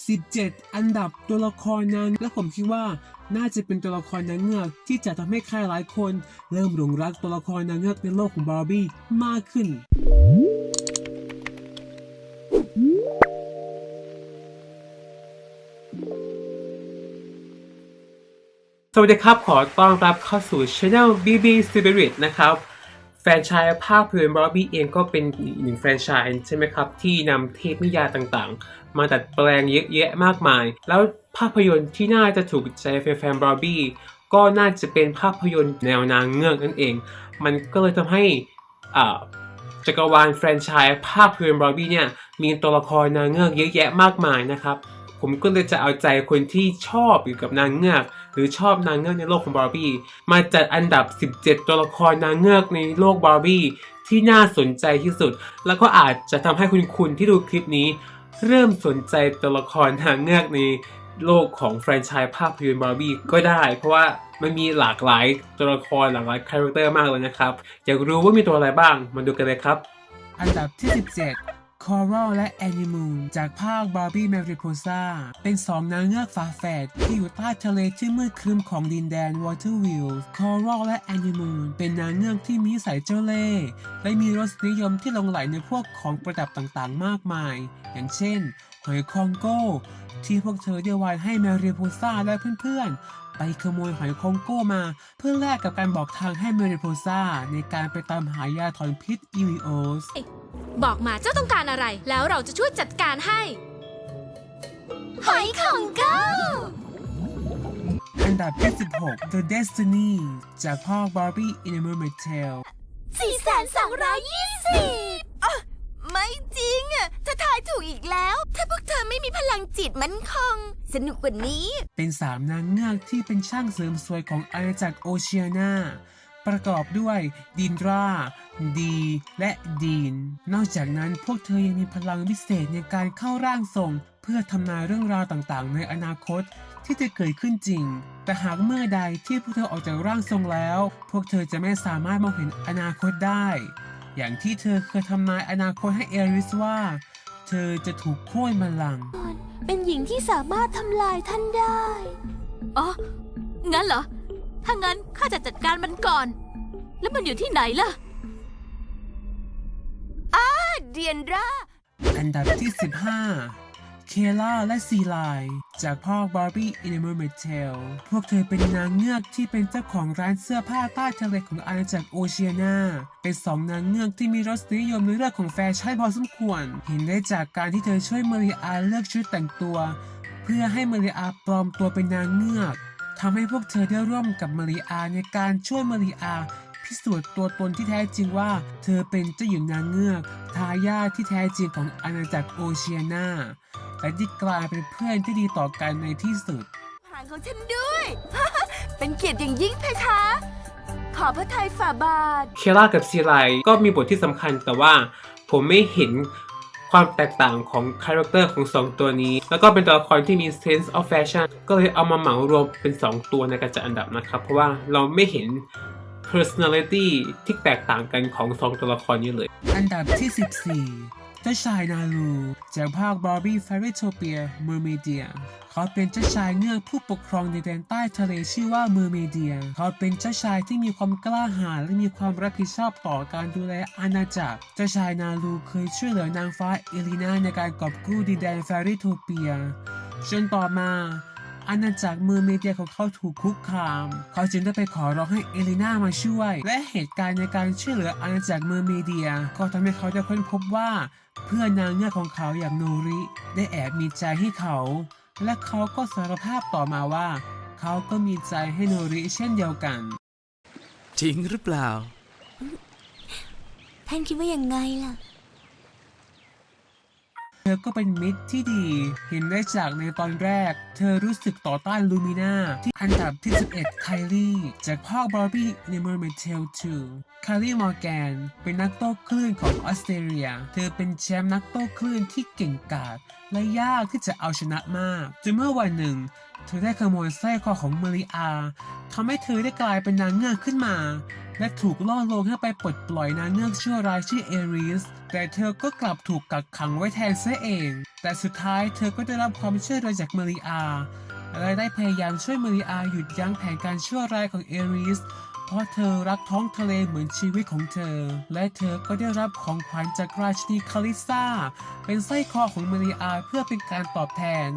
17 อันดับตัวละครนั้น และผมคิดว่าน่าจะเป็นตัวละครนางเงือกที่จะทำให้ใครหลายคน เริ่มหลงรักตัวละครนางเงือกในโลกของบาร์บี้มากขึ้นสวัสดีครับ ขอต้อนรับเข้าสู่ช anel BB Spirit นะครับ แฟนชายภาพยนตร์บ a ร์บี้เองก็เป็นอีกหนึ่งแฟนชายใช่ไหมครับ ที่นำเทพนิยายต่างๆ มาดัดแปลงเยอะแยะมากมาย แล้วภาพยนตร์ที่น่าจะถูกใจแฟนๆบาร์บี้ก็น่าจะเป็นภาพยนตร์แนวนางเงือกนั่นเอง มันก็เลยทำให้อ่าจักรวาลแฟรนไชส์ภาพยนตร์บาร์บี้เนี่ยมีตัวละครนางเงือกเยอะแยะมากมายนะครับ ผมก็เลยจะเอาใจคนที่ชอบอยู่กับนางเงือก หรือชอบนางเงือกในโลกของบาร์บี้มาจัดอันดับ 17 ตัวละครนางเงือกในโลกบาร์บี้ที่น่าสนใจที่สุด แล้วก็อาจจะทำให้คุณคุณที่ดูคลิปนี้ เริ่มสนใจตัวละครนางเงือกในโลกของแฟรนไชส์ภาพยนตร์บาร์บี้ก็ได้ เพราะว่ามันมีหลากหลายตัวละครหลากหลายคาแรคเตอร์มากเลยนะครับ อยากรู้ว่ามีตัวอะไรบ้างมาดูกันเลยครับ อันดับที่ 17 Coral และ Animal จากภาค Barbie Mariposa เป็นสองนางเงือกฝาแฝดที่อยู่ใต้ทะเลที่มืดครึมของดินแดน Waterville Coral และ Animal เป็นนางเงือกที่มีนิสัยเจ้าเล่ห์และมีรสนิยมที่หลงไหลในพวกของประดับต่างๆ มากมาย อย่างเช่นหอยคองโก้ที่พวกเธอได้วานให้ Mariposa และเพื่อนๆ ขโมยหอยคองโก้มา เพื่อแลกกับการบอกทางให้ Mariposa ในการไปตามหายาถอนพิษ Elios บอกมาเจ้าต้องการอะไร แล้วเราจะช่วยจัดการให้ หอยของเก้าอันดับที่16 The Destiny จากพ่อ Barbie in a Mermaid Tale สี่แสนสองร้อยยี่สิบไม่จริงอะถ้ายถูกอีกแล้ว ถ้าพวกเธอไม่มีพลังจิตมั่นคง สนุกกว่านี้ เป็นสามนางเงือกที่เป็นช่างเสริมสวยของอาณาจักรโอเชียนาประกอบด้วยดินราดี และดีน นอกจากนั้นพวกเธอยังมีพลังวิเศษในการเข้าร่างทรง เพื่อทำนายเรื่องราวต่างๆ ในอนาคตที่จะเกิดขึ้นจริง แต่หากเมื่อใดที่พวกเธอออกจากร่างทรงแล้ว พวกเธอจะไม่สามารถมองเห็นอนาคตได้ อย่างที่เธอเคยทำนายอนาคตให้เอริสว่า ธอจะถูกโค่นบัลลังก์เป็นหญิงที่สามารถทำลายท่านได้ อ๋อ งั้นเหรอ ถ้างั้นข้าจะจัดการมันก่อน แล้วมันอยู่ที่ไหนล่ะเดียนร่าอันดับที่ 15 เคล่าและซีไลจากพ่อ Barbie in a Mermaid Tale พวกเธอเป็นนางเงือกที่เป็นเจ้าของร้านเสื้อผ้าใต้ทะเลของอาณาจักรโอเชียนาเป็นสองนางเงือกที่มีรสนิยมในเรื่องของแฟชั่นพอสมควร เห็นได้จากการที่เธอช่วยมาริอาเลือกชุดแต่งตัว เพื่อให้มาริอาปลอมตัวเป็นนางเงือกทำให้พวกเธอได้ร่วมกับมาริอาในการช่วยมาริอาพิสูจน์ตัวตนที่แท้จริงว่า เธอเป็นเจ้าหญิงนางเงือก ทายาทที่แท้จริงของอาณาจักรโอเชียนา และที่กลายเป็นเพื่อนที่ดีต่อกันในที่สุดหางของฉันด้วย เป็นเกียรติอย่างยิ่งเพคะ ขอพระทัยฝ่าบาทเคล่ากับซีไลก็มีบทที่สำคัญแต่ว่าผมไม่เห็นความแตกต่างของคาแรคเตอร์ของ 2 ตัวนี้ แล้วก็เป็นตัวละครที่มี sense of fashion ก็เลยเอามาเหมารวมเป็น 2 ตัวในการจัดอันดับนะครับ เพราะว่าเราไม่เห็น personality ที่แตกต่างกันของ 2 ตัวละครนี้เลย อันดับที่ 14 เจ้าชายนาลูจากภาคบาร์บี้แฟรนโทเปียมูเมเดียเขาเป็นเจ้าชายเงือกผู้ปกครองในแดนใต้ทะเลชื่อว่าเมอร์เมเดีย เขาเป็นเจ้าชายที่มีความกล้าหาญและมีความรับผิดชอบต่อการดูแลอาณาจักร เจ้าชายนาลูเคยช่วยเหลือนางฟ้าเอลินาในการกอบกู้ดินแดนแฟริโทเปียจนต่อมา อาณาจักรเมืองเมเดียของเขาถูกคุกคาม เขาจึงได้ไปขอร้องให้เอลิน่ามาช่วย และเหตุการณ์ในการช่วยเหลืออาณาจักรเมืองเมเดีย ก็ทำให้เขาได้ค้นพบว่า เพื่อนนางเงือกของเขาอย่างโนริ ได้แอบมีใจให้เขา และเขาก็สารภาพต่อมาว่า เขาก็มีใจให้โนริเช่นเดียวกัน จริงหรือเปล่า ท่านคิดว่ายังไงล่ะ เธอก็เป็นมิตรที่ดี เห็นได้จากในตอนแรก เธอรู้สึกต่อต้านลูมิน่าที่อันดับที่ 11 ไคลี่จากภาคบาร์บี้ในเมอร์เมเทล2ไคลี่มอร์แกน เป็นนักโต้คลื่นของออสเตรเลีย เธอเป็นแชมป์นักโต้คลื่นที่เก่งกาจและยากที่จะเอาชนะมากจนเมื่อวันหนึ่ง เธอได้ขโมยสร้อยคอของเมริอาทำให้เธอได้กลายเป็นนางเงือกขึ้นมา และถูกล่อลวงให้ไปปลดปล่อยนางเงือกชั่วร้ายชื่อเอริส แต่เธอก็กลับถูกกักขังไว้แทนเสียเอง แต่สุดท้ายเธอก็ได้รับความช่วยเหลือจากเมริอาและได้พยายามช่วยเมริอาหยุดยั้งแผนการชั่วร้ายของเอริสเพราะเธอรักท้องทะเลเหมือนชีวิตของเธอ และเธอก็ได้รับของขวัญจากราชินีคาลิซ่าเป็นสร้อยคอของเมริอาเพื่อเป็นการตอบแทน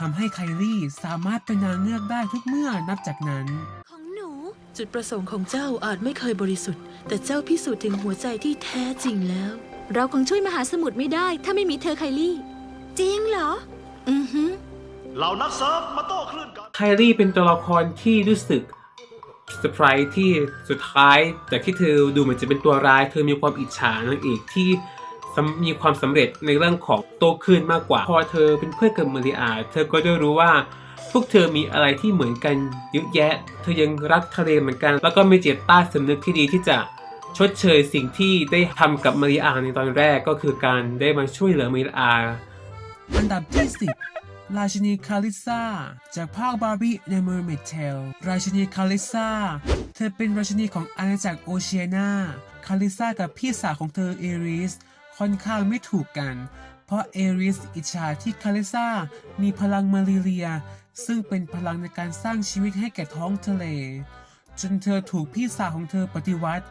ทำให้ไคลี่สามารถเป็นนางเงือกได้ทุกเมื่อนับจากนั้น ของหนู จุดประสงค์ของเจ้าอาจไม่เคยบริสุทธิ์ แต่เจ้าพิสูจน์ถึงหัวใจที่แท้จริงแล้ว เราคงช่วยมหาสมุทรไม่ได้ ถ้าไม่มีเธอไคลี่ จริงเหรอ อือฮึเหล่านักเซิร์ฟมาโต้คลื่นกัน ไคลี่เป็นตัวละครที่รู้สึกเซอร์ไพรส์ที่สุดท้ายจากที่เธอดูเหมือนจะเป็นตัวร้าย เธอมีความอิจฉานางเอกที่สำ มีความสำเร็จในเรื่องของโตขึ้นมากกว่า พอเธอเป็นเพื่อนกับมาริอา เธอก็ได้รู้ว่าพวกเธอมีอะไรที่เหมือนกันเยอะแยะ เธอยังรักทะเลเหมือนกัน แล้วก็มีเจตใต้สำนึกที่ดีที่จะชดเชยสิ่งที่ได้ทำกับมาริอาในตอนแรกก็คือการได้มาช่วยเหลือมาริอาอันดับที่10ราชินีคาลิซาจากภาคบาร์บี้ใน Mermaid Tale ราชินีคาลิซาเธอเป็นราชินีของอาณาจักรโอเชียนาคาลิซากับพี่สาวของเธอเอริส ค่อนข้างไม่ถูกกัน เพราะเอริสอิจฉาที่คาลิซามีพลังมาริเลีย ซึ่งเป็นพลังในการสร้างชีวิตให้แก่ท้องทะเล จนเธอถูกพี่สาวของเธอปฏิวัติ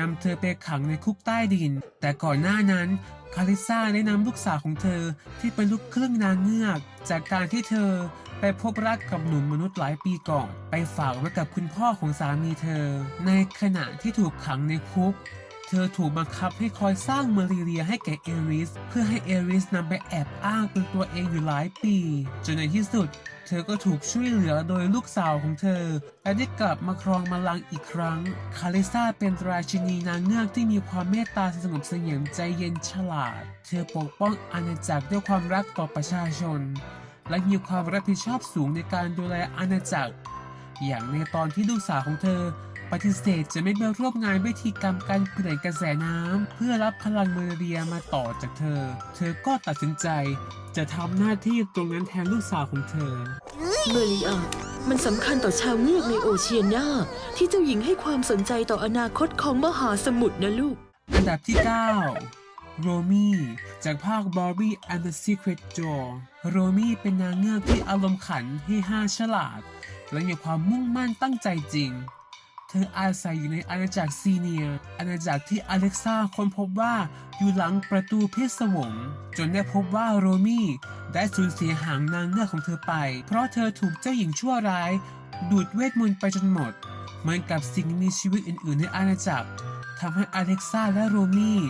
นำเธอไปขังในคุกใต้ดิน แต่ก่อนหน้านั้นคาริซาได้นำลูกสาวของเธอที่เป็นลูกครึ่งนางเงือก จากการที่เธอไปพบรักกับหนุ่มมนุษย์หลายปีก่อน ไปฝากไว้กับคุณพ่อของสามีเธอ ในขณะที่ถูกขังในคุก เธอถูกบังคับให้คอยสร้างมารีเรียให้แก่เอริส เพื่อให้เอริสนำไปแอบอ้างเป็นตัวเองอยู่หลายปี จนในที่สุด เธอก็ถูกช่วยเหลือโดยลูกสาวของเธอและได้กลับมาครองบัลลังอีกครั้ง คาลิซาเป็นราชินีนางเงือกที่มีความเมตตาสงบเสงี่ยมใจเย็นฉลาด เธอปกป้องอาณาจักรด้วยความรักต่อประชาชน และมีความรับผิดชอบสูงในการดูแลอาณาจักร อย่างในตอนที่ลูกสาวของเธอ ปฏิเสธจะไม่ไปร่วมงานพิธีกรรมการเปลี่ยนกระแสน้ำเพื่อรับพลังเมเรียมาต่อจากเธอ เธอก็ตัดสินใจ จะทำหน้าที่ตรงนั้นแทนลูกสาวของเธอ เมริอามันสำคัญต่อชาวเงือกในโอเชียนาที่เจ้าหญิงให้ความสนใจต่ออนาคตของมหาสมุทรนะลูก อันดับที่ 9โรมี่จากภาค Barbie and the Secret Door โรมี่เป็นนางเงือกที่อารมณ์ขันให้ห้าฉลาด และมีความมุ่งมั่นตั้งใจจริง เธออาศัยอยู่ในอาณาจักรซีเนียอาณาจักรที่อเล็กซ่าค้นพบว่าอยู่หลังประตูเพชรสวง จนได้พบว่าโรมี่ได้สูญเสียหางนางเงือกของเธอไป เพราะเธอถูกเจ้าหญิงชั่วร้าย ดูดเวทมนต์ไปจนหมด เหมือนกับสิ่งมีชีวิตอื่นๆในอาณาจักรทำให้อเล็กซ่าและโรมี่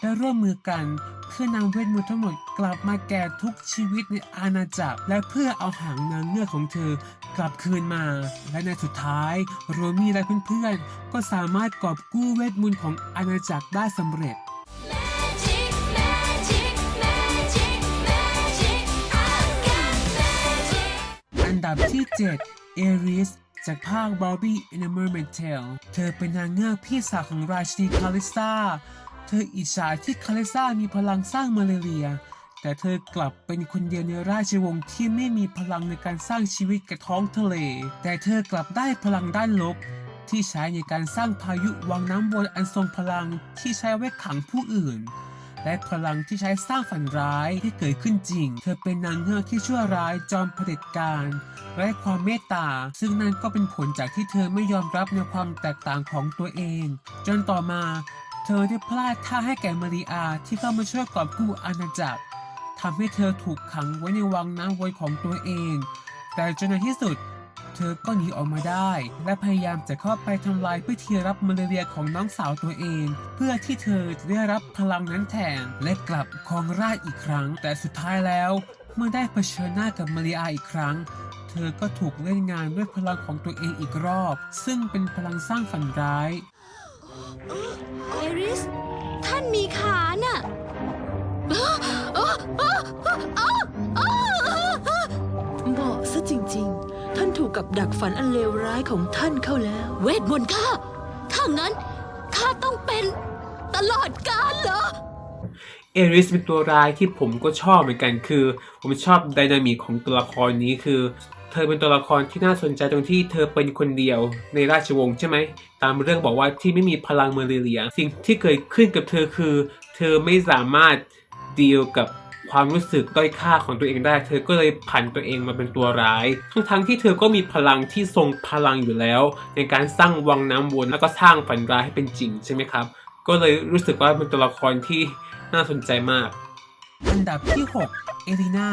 ได้ร่วมมือกันเพื่อนำเวทมนต์ทั้งหมดกลับมาแก่ทุกชีวิตในอาณาจักร และเพื่อเอาหางนางเงือกของเธอ กลับคืนมา และในสุดท้ายโรมี่และเพื่อนๆ ก็สามารถกอบกู้เวทมนต์ของอาณาจักรได้สำเร็จ Magic Magic Magic Magic I've got magic อันดับที่ 7 เอริส จากภาค Barbie in a Mermaid Tale เธอเป็นนางเงือกพี่สาวของราชินีคาลิซ่าเธออิจฉาที่คาลิซ่ามีพลังสร้างมาเลเรีย แต่เธอกลับเป็นคนเดียวในราชวงศ์ที่ไม่มีพลังในการสร้างชีวิตกับท้องทะเล แต่เธอกลับได้พลังด้านลบ ที่ใช้ในการสร้างพายุวังน้ำวนอันทรงพลังที่ใช้ไว้ขังผู้อื่น และพลังที่ใช้สร้างฝันร้ายที่เกิดขึ้นจริง เธอเป็นนางเงือกที่ชั่วร้ายจอมเผด็จการไร้ความเมตตา ซึ่งนั่นก็เป็นผลจากที่เธอไม่ยอมรับในความแตกต่างของตัวเอง จนต่อมา เธอได้พลาดท่าให้แก่มาริอาที่เข้ามาช่วยกอบกู้อาณาจักร ทำให้เธอถูกขังไว้ในวังน้ำวนของตัวเอง แต่จนในที่สุด เธอก็หนีออกมาได้ และพยายามจะเข้าไปทำลายพิธีรับมาเรียของน้องสาวตัวเอง เพื่อที่เธอจะได้รับพลังนั้นแทนและกลับครองราชอีกครั้ง แต่สุดท้ายแล้ว เมื่อได้เผชิญหน้ากับมาริอาอีกครั้งเธอก็ถูกเล่นงานด้วยพลังของตัวเองอีกรอบ ซึ่งเป็นพลังสร้างฝันร้าย เอริส ท่านมีขาน่ะ เหมาะซะจริงๆ ท่านถูกกับดักฝันอันเลวร้ายของท่านเข้าแล้ว เวทมนต์ข้าถ้างั้นข้าต้องเป็นตลอดกาลเหรอ เอริสเป็นตัวร้ายที่ผมก็ชอบเหมือนกันคือ ผมชอบไดนามิกของตัวละครนี้คือ เธอเป็นตัวละครที่น่าสนใจตรงที่เธอเป็นคนเดียวในราชวงศ์ใช่ไหม ตามเรื่องบอกว่าที่ไม่มีพลังเมริเลียสิ่งที่เกิดขึ้นกับเธอคือ เธอไม่สามารถดีลกับ ความรู้สึกด้อยค่าของตัวเองได้ เธอก็เลยผันตัวเองมาเป็นตัวร้าย ทั้งทั้งๆที่เธอก็มีพลังที่ทรงพลังอยู่แล้ว ในการสร้างวังน้ำวนแล้วก็สร้างฝันร้ายให้เป็นจริงใช่ไหมครับ ก็เลยรู้สึกว่าเป็นตัวละครที่น่าสนใจมาก อันดับที่ 6 เอลินา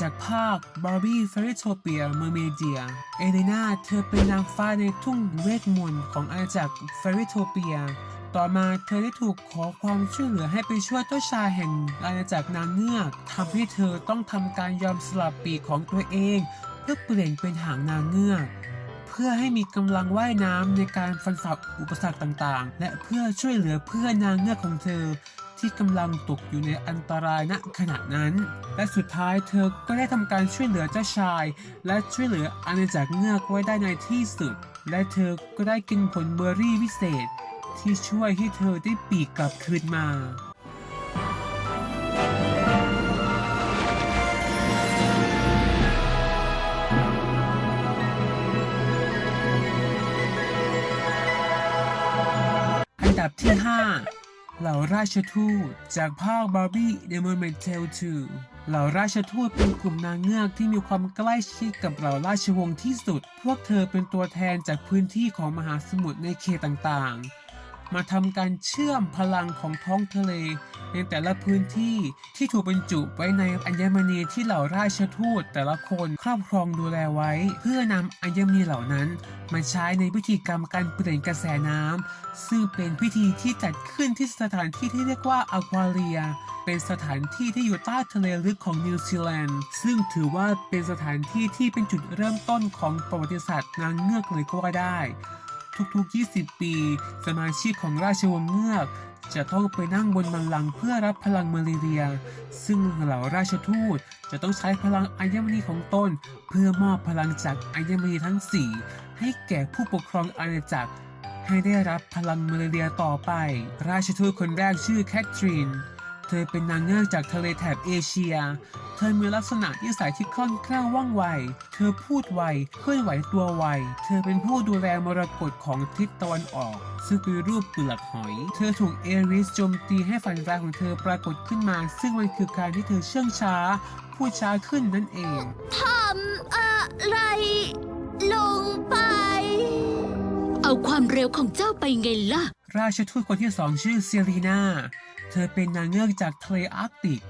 จากภาค Barbie Fairytopia Mermaidia เอลินาเธอเป็นนางฟ้าในทุ่งเวทมนต์ของอาณาจักร Fairytopia ต่อมาเธอได้ถูกขอความช่วยเหลือให้ไปช่วยเจ้าชายแห่งอาณาจักรนางเงือกทำให้เธอต้องทำการยอมสลับปีกของตัวเองเพื่อเปลี่ยนเป็นหางนางเงือกเพื่อให้มีกำลังว่ายน้ำในการฟันฝ่าอุปสรรคต่างๆ และเพื่อช่วยเหลือเพื่อนนางเงือกของเธอ ที่กำลังตกอยู่ในอันตรายณขณะนั้น และสุดท้ายเธอก็ได้ทำการช่วยเหลือเจ้าชาย และช่วยเหลืออาณาจักรเงือกไว้ได้ในที่สุด และเธอก็ได้กินผลเบอร์รี่วิเศษ ที่ช่วยให้เธอได้ปีกกลับคืนมาอันดับที่ 5 เหล่าราชทูตจากภาค Barbie The Mermaid Tale 2เหล่าราชทูตเป็นกลุ่มนางเงือกที่มีความใกล้ชิดกับเหล่าราชวงศ์ที่สุด พวกเธอเป็นตัวแทนจากพื้นที่ของมหาสมุทรในเขตต่างๆ มาทำการเชื่อมพลังของท้องทะเล ในแต่ละพื้นที่ที่ถูกบรรจุไว้ในอัญมณีที่เหล่าราชทูตแต่ละคนครอบครองดูแลไว้ เพื่อนำอัญมณีเหล่านั้น มาใช้ในพิธีกรรมการเปลี่ยนกระแสน้ำซึ่งเป็นพิธีที่จัดขึ้นที่สถานที่ที่เรียกว่าอควาเรีย เป็นสถานที่ที่อยู่ใต้ทะเลลึกของนิวซีแลนด์ซึ่งถือว่าเป็นสถานที่ที่เป็นจุดเริ่มต้นของประวัติศาสตร์นางเงือกเลยก็ว่าได้ ทุกๆ 20 ปี สมาชิกของราชวงศ์เงือกจะต้องไปนั่งบนบัลลังก์เพื่อรับพลังมาเลเรีย ซึ่งเหล่าราชทูตจะต้องใช้พลังอัญมณีของตนเพื่อมอบพลังจากอัญมณีทั้ง 4 ให้แก่ผู้ปกครองอาณาจักร ให้ได้รับพลังมาเลเรียต่อไป ราชทูตคนแรกชื่อแคทรีน เธอเป็นนางเงือกจากทะเลแถบเอเชีย เธอมีลักษณะนิสัยที่คล่องแคล่วว่องไว เธอพูดไว เคลื่อนไหวตัวไว เธอเป็นผู้ดูแลมรกตของทิศตะวันออก ซึ่งเป็นรูปเปลือกหอย เธอถูกเอริสโจมตีให้ฝันร้ายของเธอปรากฏขึ้นมา ซึ่งมันคือการที่เธอเชื่องช้า พูดช้าขึ้นนั่นเองทำอะไร ลงไป เอาความเร็วของเจ้าไปไงล่ะ ราชทูตคนที่สองชื่อเซรีนา เธอเป็นนางเงือกจากทะเลอาร์กติก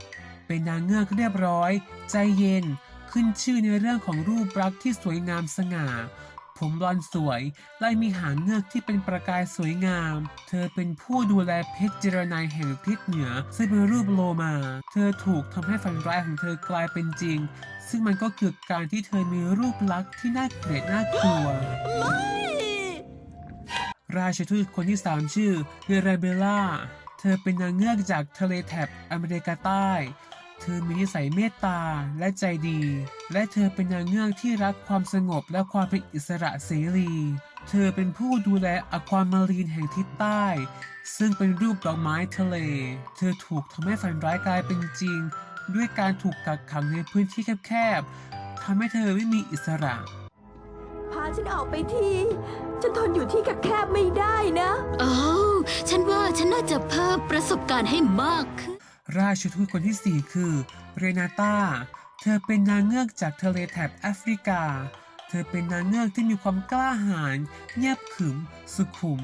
เป็นนางเงือกเรียบร้อย ใจเย็น ขึ้นชื่อในเรื่องของรูปลักษณ์ที่สวยงามสง่า ผมบลอนสวย และมีหางเงือกที่เป็นประกายสวยงาม เธอเป็นผู้ดูแลเพชรเจรนายแห่งทิศเหนือ ซึ่งเป็นรูปโลมา เธอถูกทำให้ฝันร้ายของเธอกลายเป็นจริง ซึ่งมันก็คือการที่เธอมีรูปลักษณ์ที่น่าเกลียดน่ากลัว ราชทูตคนที่ 3 ชื่อเฮเรเบล่า เธอเป็นนางเงือกจากทะเลแถบอเมริกาใต้ เธอมีนิสัยเมตตาและใจดี และเธอเป็นนางเงือกที่รักความสงบและความเป็นอิสระเสรี เธอเป็นผู้ดูแลอความารีนแห่งทิศใต้ ซึ่งเป็นรูปดอกไม้ทะเล เธอถูกทำให้ฝันร้ายกลายเป็นจริง ด้วยการถูกกักขังในพื้นที่แคบๆทำให้เธอไม่มีอิสระ ฉันออกไปที ฉันทนอยู่ที่แคบๆไม่ได้นะอ้าวฉันว่าฉันน่าจะเพิ่มประสบการณ์ให้มากขึ้น ราชทูตคนที่4คือเรนาตาเธอเป็นนางเงือกจากทะเลแถบแอฟริกา เธอเป็นนางเงือกที่มีความกล้าหาญเงียบขรึม สุขุม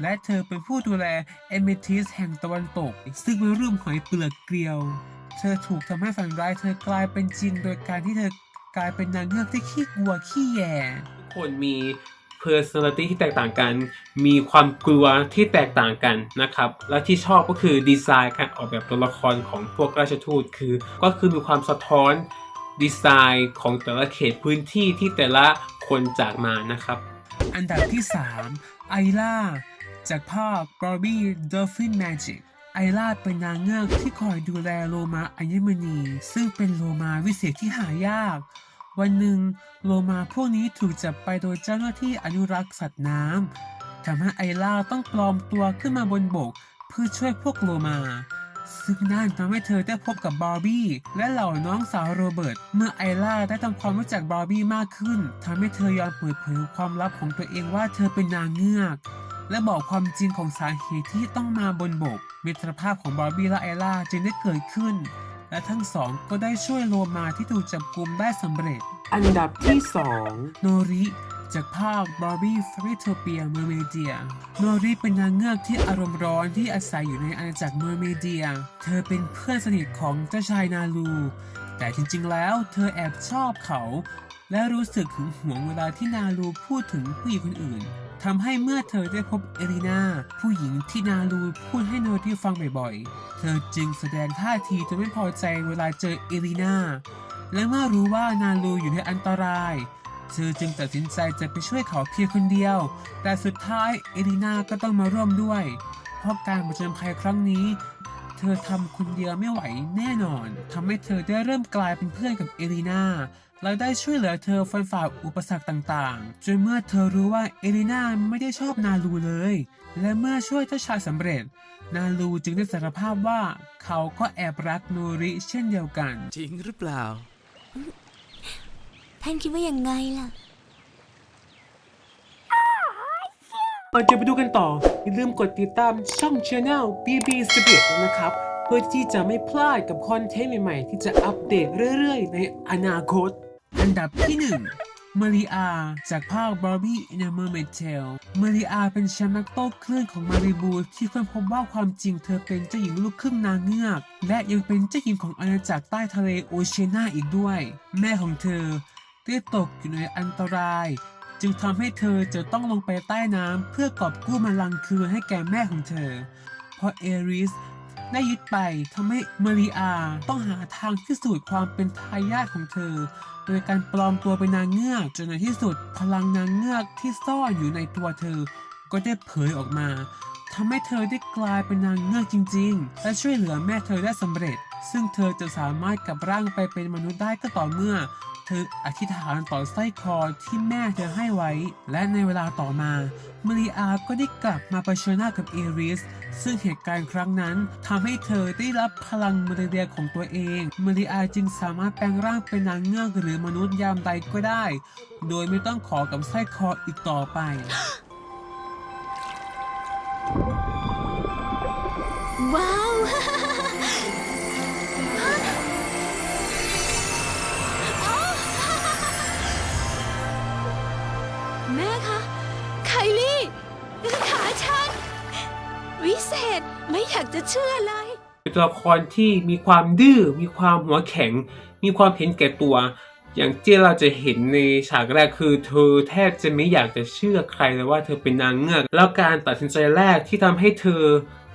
และเธอเป็นผู้ดูแลเอเมทิสแห่งตะวันตก ซึ่งเป็นรูปหอยเปลือกเกลียว เธอถูกทำให้ฝันร้ายเธอกลายเป็นจริงโดยการที่เธอกลายเป็นนางเงือกที่ขี้กลัวขี้แย่ทุก คนมี personality ที่แตกต่างกัน มีความกลัวที่แตกต่างกันนะครับ และที่ชอบก็คือดีไซน์การออกแบบตัวละครของพวกราชทูตคือ ก็คือมีความสะท้อนดีไซน์ของแต่ละเขตพื้นที่ที่แต่ละคนจากมานะครับ อันดับที่ 3 ไอล่า จากภาพ Barbie Dolphin Magic ไอล่าเป็นนางเงือกที่คอยดูแลโลมาอัญมณี ซึ่งเป็นโลมาวิเศษที่หายาก วันหนึ่งโลมาพวกนี้ถูกจับไปโดยเจ้าหน้าที่อนุรักษ์สัตว์น้ำทำให้ไอล่าต้องปลอมตัวขึ้นมาบนบก เพื่อช่วยพวกโลมา ซึ่งนั่นทำให้เธอได้พบกับบาร์บี้และเหล่าน้องสาวโรเบิร์ต เมื่อไอล่าได้ทำความรู้จักบาร์บี้มากขึ้นทำให้เธอยอมเปิดเผยความลับของตัวเองว่าเธอเป็นนางเงือกและบอกความจริงของสาเหตุที่ต้องมาบนบกมิตรภาพของบาร์บี้และไอล่าจึงได้เกิดขึ้น และทั้งสองก็ได้ช่วยโลมาที่ถูกจับกุมได้สำเร็จ อันดับที่ 2 โนริ จากภาพ Barbie f a i r y t o p i a Mermaidia โนริเป็นนางเงือกที่อารมณ์ร้อนที่อาศัยอยู่ในอาณาจักรเมอร์เมเดีย เธอเป็นเพื่อนสนิทของเจ้าชายนาลู แต่จริงๆแล้วเธอแอบชอบเขา และรู้สึกหึงหวงเวลาที่นาลูพูดถึงผู้หญิงคนอื่น ทำให้เมื่อเธอได้พบเอลินาผู้หญิงที่นาลูพูดให้โนริฟังบ่อยๆ เธอจึงแสดงท่าทีจะไม่พอใจเวลาเจอเอลินาและเมื่อรู้ว่านาลูอยู่ในอันตราย เธอจึงตัดสินใจจะไปช่วยเขาเพียงคนเดียว แต่สุดท้ายเอลินาก็ต้องมาร่วมด้วย เพราะการผจญภัยครั้งนี้ เธอทำคนเดียวไม่ไหวแน่นอนทำให้เธอได้เริ่มกลายเป็นเพื่อนกับเอลินา และได้ช่วยเหลือเธอฟันฝ่าอุปสรรคต่างๆ จนเมื่อเธอรู้ว่าเอลินาไม่ได้ชอบนาลูเลย และเมื่อช่วยเจ้าชายสำเร็จ นาลูจึงได้สารภาพว่า เขาก็แอบรักโนริเช่นเดียวกัน จริงหรือเปล่า ท่านคิดว่ายังไงล่ะ ก่อนจะไปดูกันต่อ อย่าลืมกดติดตามช่อง Channel BB s p i r i t นะครับ เพื่อที่จะไม่พลาดกับคอนเทนต์ใหม่ๆ ที่จะอัปเดตเรื่อยๆ ในอนาคต อันดับที่ 1 มาริอาจากภาค Barbie in a Mermaid Tale มาริอาเป็นแชมป์นักโต้คลื่นของมาริบูที่ค้นพบว่าความจริงเธอเป็นเจ้าหญิงลูกครึ่งนางเงือก และยังเป็นเจ้าหญิงของอาณาจักรใต้ทะเลโอเชียนาอีกด้วย แม่ของเธอได้ตกอยู่ในอันตราย จึงทำให้เธอจะต้องลงไปใต้น้ำเพื่อกอบกู้บัลลังคืนให้แก่แม่ของเธอ เพราะเอริส ได้ยึดไปทำให้มาริอาต้องหาทางพิสูจน์ความเป็นทายาทของเธอ โดยการปลอมตัวเป็นนางเงือกจนในที่สุดพลังนางเงือกที่ซ่อนอยู่ในตัวเธอ ก็ได้เผยออกมาทำให้เธอได้กลายเป็นนางเงือกจริง ๆ และช่วยเหลือแม่เธอได้สำเร็จ ซึ่งเธอจะสามารถกลับร่างไปเป็นมนุษย์ได้ก็ต่อเมื่อ เธออธิษฐานต่อสร้อยคอที่แม่เธอให้ไว้ และในเวลาต่อมามาริอาก็ได้กลับมาเผชิญหน้ากับเอริส ซึ่งเหตุการณ์ครั้งนั้นทำให้เธอได้รับพลังมาเรียของตัวเองมาริอาจึงสามารถแปลงร่างเป็นนางเงือกหรือมนุษย์ยามใดก็ได้ โดยไม่ต้องขอกับสร้อยคออีกต่อไป ไม่อยากจะเชื่อเลย เป็นตัวละครที่มีความดื้อ มีความหัวแข็ง มีความเห็นแก่ตัว อย่างที่เราจะเห็นในฉากแรกคือ เธอแทบจะไม่อยากจะเชื่อใครเลยว่าเธอเป็นนางเงือก แล้วการตัดสินใจแรกที่ทำให้เธอ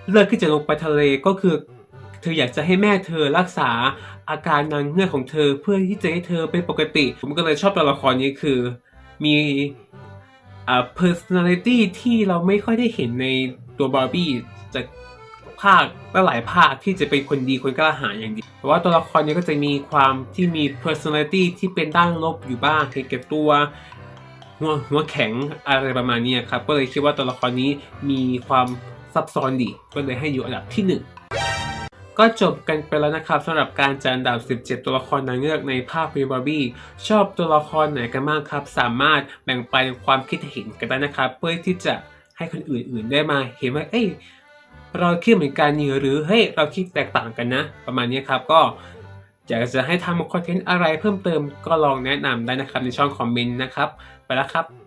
เลือกที่จะลงไปทะเลก็คือ เธออยากจะให้แม่เธอรักษาอาการนางเงือกของเธอเพื่อที่จะให้เธอเป็นปกติ ผมก็เลยชอบตัวละครนี้คือ มีอ่า personality ที่เราไม่ค่อยได้เห็นในตัวบาร์บี้จาก ภาคและหลายภาคที่จะเป็นคนดีคนกล้าหาญอย่างดีแต่ว่าตัวละครนี้ก็จะมีความที่มี personality ที่เป็นด้านลบอยู่บ้างเห็นแก่ตัวหัวหัวแข็งอะไรประมาณนี้ครับ ก็เลยคิดว่าตัวละครนี้มีความซับซ้อนดี ก็เลยให้อยู่อันดับที่หนึ่งก็จบกันไปแล้วนะครับสำหรับการจัดอันดับ 17 ตัวละครนางเงือกในภาพพรีบาร์บี้ชอบตัวละครไหนกันบ้างครับ สามารถแบ่งปันความคิดเห็นกันได้นะครับ เพื่อที่จะให้คนอื่นๆได้มาเห็นว่าเอ้ย เราคิดเหมือนกันนี่หรือเฮ้ยเราคิดแตกต่างกันนะ ประมาณนี้ครับก็อยากจะให้ทำคอนเทนต์อะไรเพิ่มเติมก็ลองแนะนำได้นะครับในช่องคอมเมนต์นะครับ ไปแล้วครับ